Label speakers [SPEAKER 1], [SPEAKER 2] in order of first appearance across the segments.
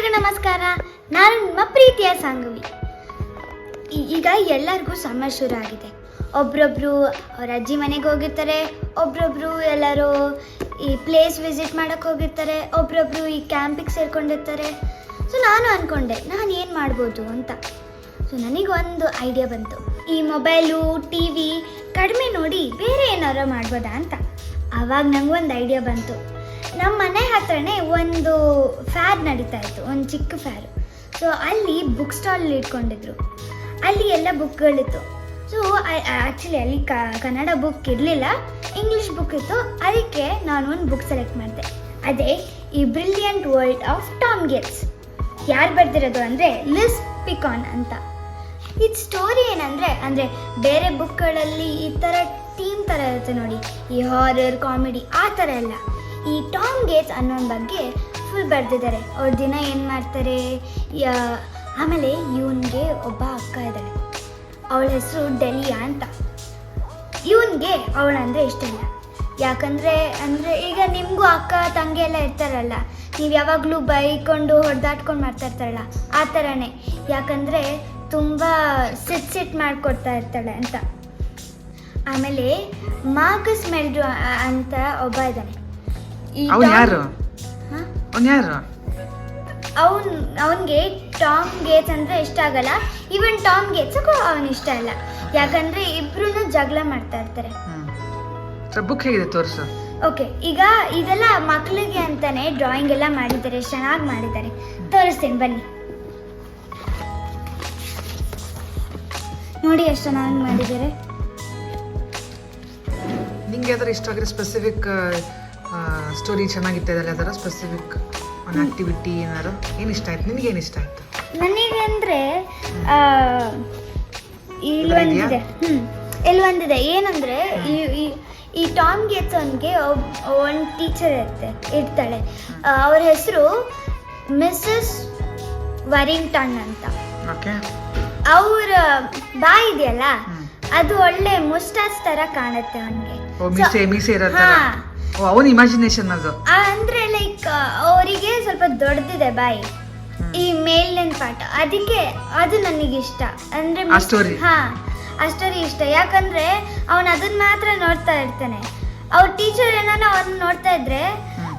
[SPEAKER 1] ಎಲ್ರಿಗೂ ನಮಸ್ಕಾರ. ನಾನು ನಿಮ್ಮ ಪ್ರೀತಿಯ ಸಾಂಗವಿ. ಈಗ ಎಲ್ಲರಿಗೂ ಸಮ್ಮರ್ ಶುರು ಆಗಿದೆ. ಒಬ್ರೊಬ್ರು ಅವ್ರ ಅಜ್ಜಿ ಮನೆಗೆ ಹೋಗಿರ್ತಾರೆ, ಒಬ್ರೊಬ್ರು ಎಲ್ಲರೂ ಈ ಪ್ಲೇಸ್ ವಿಸಿಟ್ ಮಾಡಕ್ಕೆ ಹೋಗಿರ್ತಾರೆ, ಒಬ್ರೊಬ್ರು ಈ ಕ್ಯಾಂಪಿಗೆ ಸೇರ್ಕೊಂಡಿರ್ತಾರೆ. ಸೊ ನಾನು ಅಂದ್ಕೊಂಡೆ ನಾನು ಏನು ಮಾಡ್ಬೋದು ಅಂತ. ಸೊ ಒಂದು ಐಡಿಯಾ ಬಂತು. ಈ ಮೊಬೈಲು ಟಿ ವಿ ಕಡಿಮೆ ನೋಡಿ ಬೇರೆ ಏನಾರು ಮಾಡ್ಬೋದಾ ಅಂತ. ಆವಾಗ ನಂಗೊಂದು ಐಡಿಯಾ ಬಂತು. ನಮ್ಮ ಹತ್ರನೇ ಒಂದು ಫ್ಯಾರ್ ನಡೀತಾ ಇತ್ತು, ಒಂದು ಚಿಕ್ಕ ಫ್ಯಾರ್. ಸೊ ಅಲ್ಲಿ ಬುಕ್ ಸ್ಟಾಲ್ ಇಟ್ಕೊಂಡಿದ್ರು. ಅಲ್ಲಿ ಎಲ್ಲ ಬುಕ್ಗಳಿತ್ತು ಸೊ ಆ್ಯಕ್ಚುಲಿ ಅಲ್ಲಿ ಕನ್ನಡ ಬುಕ್ ಇರಲಿಲ್ಲ ಇಂಗ್ಲೀಷ್ ಬುಕ್ ಇತ್ತು. ಅದಕ್ಕೆ ನಾನು ಒಂದು ಬುಕ್ ಸೆಲೆಕ್ಟ್ ಮಾಡಿದೆ. ಅದೇ, ಈ brilliant world of Tom Gates ಯಾರು ಬರ್ದಿರೋದು ಅಂದರೆ ಲಿಸ್ ಪಿಕಾನ್ ಅಂತ. ಇದು ಸ್ಟೋರಿ ಏನಂದರೆ, ಅಂದರೆ ಬೇರೆ ಬುಕ್ಗಳಲ್ಲಿ ಈ ಥರ ಟೀಮ್ ಥರ ಇರುತ್ತೆ ನೋಡಿ. ಈ ಹಾರರ್ ಕಾಮಿಡಿ ಆ ಥರ ಎಲ್ಲ. ಈ ಟಾಮ್ ಗೇಟ್ಸ್ ಅನ್ನೋನ್ ಬಗ್ಗೆ ಫುಲ್ ಬರೆದಿದ್ದಾರೆ. ಅವ್ರ ದಿನ ಏನು ಮಾಡ್ತಾರೆ? ಆಮೇಲೆ ಇವನಿಗೆ ಒಬ್ಬ ಅಕ್ಕ ಇದ್ದಾಳೆ. ಅವಳ ಹೆಸರು ಡೆಲಿಯಾ ಅಂತ. ಇವನಿಗೆ ಅವಳಂದರೆ ಇಷ್ಟ ಇಲ್ಲ. ಯಾಕಂದರೆ, ಅಂದರೆ ಈಗ ನಿಮಗೂ ಅಕ್ಕ, ತಂಗಿ ಎಲ್ಲ ಇರ್ತಾರಲ್ಲ, ನೀವು ಯಾವಾಗಲೂ ಬೈಕೊಂಡು ಹೊಡೆದಾಟ್ಕೊಂಡು ಮಾಡ್ತಾ ಇರ್ತಾರಲ್ಲ, ಆ ಥರನೇ ಯಾಕಂದರೆ ತುಂಬ ಸಿಟ್ ಸಿಟ್ ಮಾಡಿಕೊಡ್ತಾ ಇರ್ತಾಳೆ ಅಂತ. ಆಮೇಲೆ ಮಾರ್ಕಸ್ ಮೆಲ್ಡ್ರು ಅಂತ ಒಬ್ಬ ಇದ್ದಾನೆ.
[SPEAKER 2] ಅವ್ನು ಯಾರು? ಅವ್ನು ಯಾರು?
[SPEAKER 1] ಅವನ್ ಅವನಿಗೆ ಟಾಮ್ ಗೇಟ್ಸ್ ಅಂದ್ರೆ ಇಷ್ಟ ಆಗಲ್ಲ. ಈವನ್ ಟಾಮ್ ಗೇಟ್ಸಕ್ಕೂ ಅವನು ಇಷ್ಟ ಇಲ್ಲ. ಯಾಕಂದ್ರೆ ಇಬ್ರು ಜಗಳ ಮಾಡ್ತಾ ಇರ್ತಾರೆ.
[SPEAKER 2] ಬುಕ್ ಹೇಗಿದೆ? ತೋರಿಸು.
[SPEAKER 1] ಓಕೆ ಈಗ ಇದೆಲ್ಲ ಮಕ್ಕಳಿಗೆ ಅಂತಾನೆ ಡ್ರಾಯಿಂಗ್ ಎಲ್ಲ ಮಾಡಿದ್ದಾರೆ ಚೆನ್ನಾಗಿ ಮಾಡಿದ್ದಾರೆ. ತೋರಿಸ್ತೀನಿ ಬನ್ನಿ. ನೋಡಿ ಎಷ್ಟು ಚೆನ್ನಾಗಿ ಮಾಡಿದ್ದಾರೆ.
[SPEAKER 2] ನಿಂಗೆ ಅದರ ಇಷ್ಟ ಆಗಿರೋ ಸ್ಪೆಸಿಫಿಕ್ ಸ್ಟೋರಿ ಚೆನ್ನಾಗಿತ್ತು ಅದರ ಸ್ಪೆಸಿಬುಕ್ ಸ್ಪೆಸಿಫಿಕ್ ಒಂದು ಆಕ್ಟಿವಿಟಿ ಏನಾರು ಏನು ಇಷ್ಟ ಆಯ್ತು? ನಿನಗೆ ಏನು ಇಷ್ಟ ಆಯ್ತು?
[SPEAKER 1] ನನಗೆ ಅಂದರೆ ಇಲ್ಲಿ? ಒಂದಿದೆ. ಹ್ಞೂ ಇಲ್ಲಿ ಒಂದಿದೆ? ಏನಂದರೆ ಈ ಈ- ಈ ಟಾಮ್ ಗೇಟ್ಸ್ ಅವನಿಗೆ ಒಂದು ಟೀಚರ್ ಇರುತ್ತೆ ಇರ್ತಾಳೆ. ಅವ್ರ ಹೆಸರು ಮಿಸ್ಸಸ್ ವರಿಂಗ್ಟನ್ ಅಂತ.
[SPEAKER 2] ಅವರ
[SPEAKER 1] ಅವ್ರ ಬಾಯಿ ಇದೆಯಲ್ಲ ಅದು ಒಳ್ಳೆ ಮುಸ್ಟಾಸ್ ತರ ಕಾಣುತ್ತೆ ಅವನಿಗೆ.
[SPEAKER 2] ಅವನ ಇಮ್ಯಾಜಿನೇಷನ್ ಅದು.
[SPEAKER 1] ಅಂದ್ರೆ ಲೈಕ್ ಅವರಿಗೆ ಸ್ವಲ್ಪ ದೊಡ್ಡದಿದೆ ಬಾಯಿ. ಈ ಮೇಲಿನ ಪಾಠ. ಅದಕ್ಕೆ ಅದು ನನಗೆ ಇಷ್ಟ ಅಂದ್ರೆ
[SPEAKER 2] ಆ story?
[SPEAKER 1] ಹಾ ಆ ಸ್ಟೋರಿ ಇಷ್ಟ. ಯಾಕಂದ್ರೆ ಅವನ್ ಅದನ್ನ ಮಾತ್ರ ನೋಡ್ತಾ ಇರ್ತಾನೆ. ಅವ್ರ ಟೀಚರ್ ಏನಾನ ಅವ್ರನ್ನ ನೋಡ್ತಾ ಇದ್ರೆ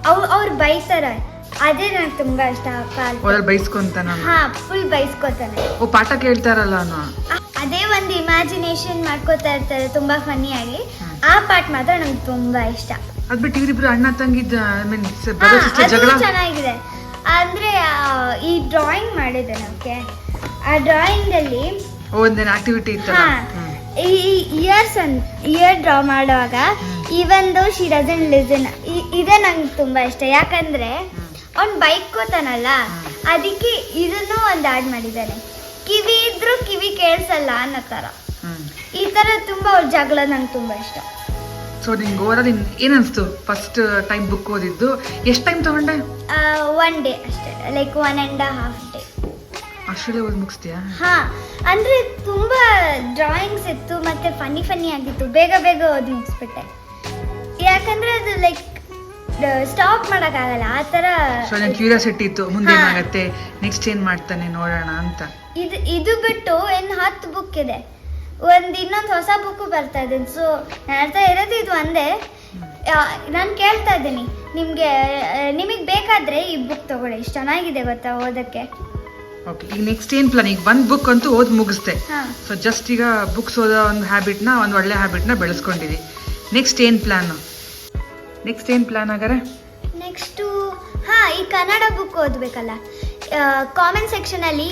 [SPEAKER 1] ಅವ್ರ ಅವ್ರು ಬೈತಾರೆ. ಅದೇ ನಂಗೆ ತುಂಬಾ ಇಷ್ಟ ಆ.
[SPEAKER 2] ಅದ್ರಲ್ಲಿ ನಾನು
[SPEAKER 1] ಹಾ ಫುಲ್ ಬೈಸ್ಕೊತಾನೆ.
[SPEAKER 2] ಓ ಪಾಠ ಕೇಳ್ತಾರಲ್ಲ ಅವನು?
[SPEAKER 1] ಅದೇ ಒಂದು ಇಮ್ಯಾಜಿನೇಷನ್ ಮಾಡ್ಕೋತಾ ಇರ್ತಾರೆ. ತುಂಬಾ ಫನ್ನಿಯಾಗಿ
[SPEAKER 2] ಆಗಿ.
[SPEAKER 1] ಆ ಪಾಠ ಮಾತ್ರ ನಂಗೆ ತುಂಬಾ ಇಷ್ಟ.
[SPEAKER 2] ಅದ್ ಬಿಟ್ಟು ಇವರಿಬ್ರು ಅಣ್ಣ ತಂಗಿದ್ದ ಐ ಮೀನ್ ಜಗಳ?
[SPEAKER 1] ಚೆನ್ನಾಗಿದೆ. ಅಂದ್ರೆ ಈ ಡ್ರಾಯಿಂಗ್ ಮಾಡಿದೆ ನಮಗೆ ಆ ಡ್ರಾಯಿಂಗ್ ಅಲ್ಲಿ
[SPEAKER 2] ಒಂದೇನು ಆಕ್ಟಿವಿಟಿ ಇತ್ತು
[SPEAKER 1] ಈ ಇಯರ್ಸ್ ಅನ್ ಇಯರ್ ಡ್ರಾ ಮಾಡುವಾಗ even though she doesn't listen ಇದೆ ನಂಗೆ ತುಂಬಾ ಇಷ್ಟ. ಯಾಕಂದ್ರೆ ಅವ್ನ್ ಬೈಕೋತಾನಲ್ಲ ಅದಕ್ಕೆ ಇದನ್ನು ಒಂದು ಆಡ್ ಮಾಡಿದ್ದಾನೆ. ಕಿವಿ ಇದ್ರೂ ಕಿವಿ ಕೇಳಿಸಲ್ಲ ಅನ್ನೋ ಥರ ಈ ಥರ ತುಂಬ ಅವ್ರ ಜಗಳ ನಂಗೆ ತುಂಬ ಇಷ್ಟ.
[SPEAKER 2] ಸೊ ನಿಂಗೆ ಓವರಾಲ್ ಏನನ್ಸ್ತು ಫಸ್ಟ್ ಟೈಮ್ ಬುಕ್ ಓದಿದ್ದು? ಎಷ್ಟು ಟೈಮ್ ತಗೊಂಡೆ?
[SPEAKER 1] ಒನ್ ಡೇ ಅಷ್ಟೇ like one and half day
[SPEAKER 2] ಅಷ್ಟೇ ಓದಿ ಮುಗಿಸ್ತೀಯಾ?
[SPEAKER 1] ಹಾ ಅಂದ್ರೆ ತುಂಬ ಡ್ರಾಯಿಂಗ್ಸ್ ಇತ್ತು ಮತ್ತೆ ಫನ್ನಿ ಫನ್ನಿ ಆಗಿತ್ತು ಬೇಗ ಬೇಗ ಓದಿ ಮುಗಿಸ್ಬಿಟ್ಟೆ. ಯಾಕಂದ್ರೆ ಅದು ಲೈಕ್ ಸ್ಟಾಪ್ ಮಾಡೋಕ್ಕಾಗಲ್ಲ ಆ ಥರ
[SPEAKER 2] ಸೊ ನನ್ನ ಕ್ಯೂರಿಯಾಸಿಟಿ ಇತ್ತು ಮುಂದೆ ಏನಾಗುತ್ತೆ ನೆಕ್ಸ್ಟ್ ಏನ್ ಮಾಡ್ತಾನೆ ನೋಡೋಣ ಅಂತ.
[SPEAKER 1] ಇದು ಇದು ಬಿಟ್ಟು ಇನ್ನು ಹತ್ತು ಬುಕ್ ಇದೆ. ಒಂದು ಇನ್ನೊಂದು ಹೊಸ ಬುಕ್ ಬರ್ತಾ ಇದೆ. ಸೊ ನಾನು ಹೇಳ್ತಾ ಇರೋದು ಇದು ಒಂದೇ. ನಾನು ಕೇಳ್ತಾ ಇದ್ದೀನಿ. ನಿಮಗೆ ನಿಮಗೆ ಬೇಕಾದರೆ ಈ ಬುಕ್ ತಗೊಳ್ಳಿ. ಇಷ್ಟು ಚೆನ್ನಾಗಿದೆ ಗೊತ್ತಾ ಓದೋಕ್ಕೆ?
[SPEAKER 2] ಓಕೆ ಈಗ ನೆಕ್ಸ್ಟ್ ಏನು ಪ್ಲಾನ್ ಈಗ ಒಂದು ಬುಕ್ ಅಂತೂ ಓದಿ ಮುಗಿಸ್ದೆ. ಸೊ ಜಸ್ಟ್ ಈಗ ಬುಕ್ಸ್ ಓದೋ ಒಂದು ಹ್ಯಾಬಿಟ್ನ ಒಂದು ಒಳ್ಳೆ ಹ್ಯಾಬಿಟ್ನ ಬೆಳೆಸ್ಕೊಂಡಿದ್ವಿ ನೆಕ್ಸ್ಟ್ ಏನು ಪ್ಲ್ಯಾನು ನೆಕ್ಸ್ಟ್ ಏನು ಪ್ಲ್ಯಾನ್ ಆಗಾರೆ
[SPEAKER 1] ನೆಕ್ಸ್ಟು ಹಾಂ ಈ ಕನ್ನಡ ಬುಕ್ ಓದಬೇಕಲ್ಲ. ಕಾಮೆಂಟ್ ಸೆಕ್ಷನಲ್ಲಿ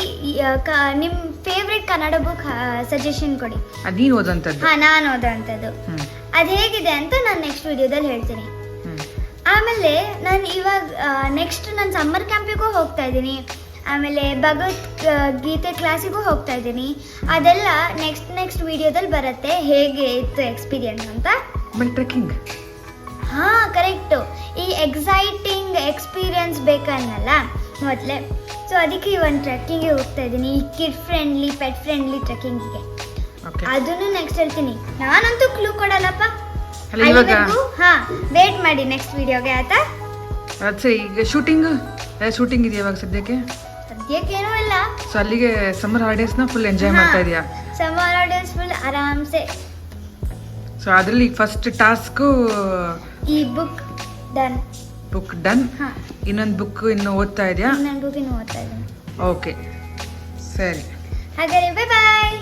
[SPEAKER 1] ನಿಮ್ಮ ಫೇವ್ರೆಟ್ ಕನ್ನಡ ಬುಕ್ ಸಜೆಷನ್ ಕೊಡಿ.
[SPEAKER 2] ಅದ್ ನೀನ್
[SPEAKER 1] ಹಾಂ ನಾನು ಓದೋಂಥದ್ದು
[SPEAKER 2] ಹ್ಮ್.
[SPEAKER 1] ಅದು ಹೇಗಿದೆ ಅಂತ ನಾನು ನೆಕ್ಸ್ಟ್ ವಿಡಿಯೋದಲ್ಲಿ ಹೇಳ್ತೀನಿ.
[SPEAKER 2] ಹ್ಮ್.
[SPEAKER 1] ಆಮೇಲೆ ನಾನು ಇವಾಗ ನೆಕ್ಸ್ಟ್ ನಾನು ಸಮ್ಮರ್ ಕ್ಯಾಂಪಿಗೂ ಹೋಗ್ತಾ ಇದ್ದೀನಿ. ಆಮೇಲೆ ಭಗವತ್ ಆ, ಗೀತೆ ಕ್ಲಾಸಿಗೂ ಹೋಗ್ತಾ ಇದ್ದೀನಿ. ಅದೆಲ್ಲ ನೆಕ್ಸ್ಟ್ ನೆಕ್ಸ್ಟ್ ವಿಡಿಯೋದಲ್ಲಿ ಬರುತ್ತೆ. ಹೇಗೆ ಇತ್ತು ಎಕ್ಸ್ಪೀರಿಯನ್ಸ್ ಅಂತ.
[SPEAKER 2] ಆಮೇಲೆ ಟ್ರೆಕ್ಕಿಂಗ್
[SPEAKER 1] ಹಾಂ ಕರೆಕ್ಟು ಈ ಎಕ್ಸೈಟಿಂಗ್ ಎಕ್ಸ್ಪೀರಿಯನ್ಸ್ ಬೇಕನ್ನಲ್ಲ. ಮೊದಲೇ. ಸೊ ಅದಕ್ಕೆ ಒಂದು ಟ್ರೆಕ್ಕಿಂಗ್ಗೆ ಹೋಗ್ತಾ ಇದ್ದೀನಿ. ಈ ಕಿಡ್ ಫ್ರೆಂಡ್ಲಿ ಪೆಟ್ ಫ್ರೆಂಡ್ಲಿ ಟ್ರೆಕ್ಕಿಂಗಿಗೆ ಅದನ್ನು ನೆಕ್ಸ್ಟ್ ಹೇಳ್ತೀನಿ. ನಾನಂತೂ ಕ್ಲೂ ಕೊಡಲ್ಲಪ್ಪ? ಹಾ ವೇಟ್ ಮಾಡಿ ನೆಕ್ಸ್ಟ್ ವಿಡಿಯೋಗೆ ಆಯ್ತಾ?
[SPEAKER 2] ಅದು ಈಗ ಶೂಟಿಂಗ್ ಶೂಟಿಂಗ್ ಇದೆಯಾ ಇವಾಗ ಸದ್ಯಕ್ಕೆ?
[SPEAKER 1] ಸದ್ಯಕ್ಕೇನೂ ಇಲ್ಲ.
[SPEAKER 2] ಸೊ ಅಲ್ಲಿಗೆ ಸಮ್ಮರ್ನ ಫುಲ್ ಎಂಜಾಯ್ ಮಾಡ್ತಾ ಇದೀಯಾ?
[SPEAKER 1] ಸಮ್ಮರ್ ಹಾಲಿಡೇಸ್ ಫುಲ್ ಆರಾಮ್ಸೆ.
[SPEAKER 2] ಸೊ ಅದರಲ್ಲಿ ಫಸ್ಟ್ ಟಾಸ್ಕ್
[SPEAKER 1] ಈ ಬುಕ್ ಡನ್
[SPEAKER 2] ಬುಕ್ ಡನ್ ಇನ್ನೊಂದು ಬುಕ್ ಇನ್ನು ಓದ್ತಾ ಇದೆಯಾ? ಓಕೆ ಸರಿ.
[SPEAKER 1] ಹಾಗಾದ್ರೆ ಬಾಯ್ ಬಾಯ್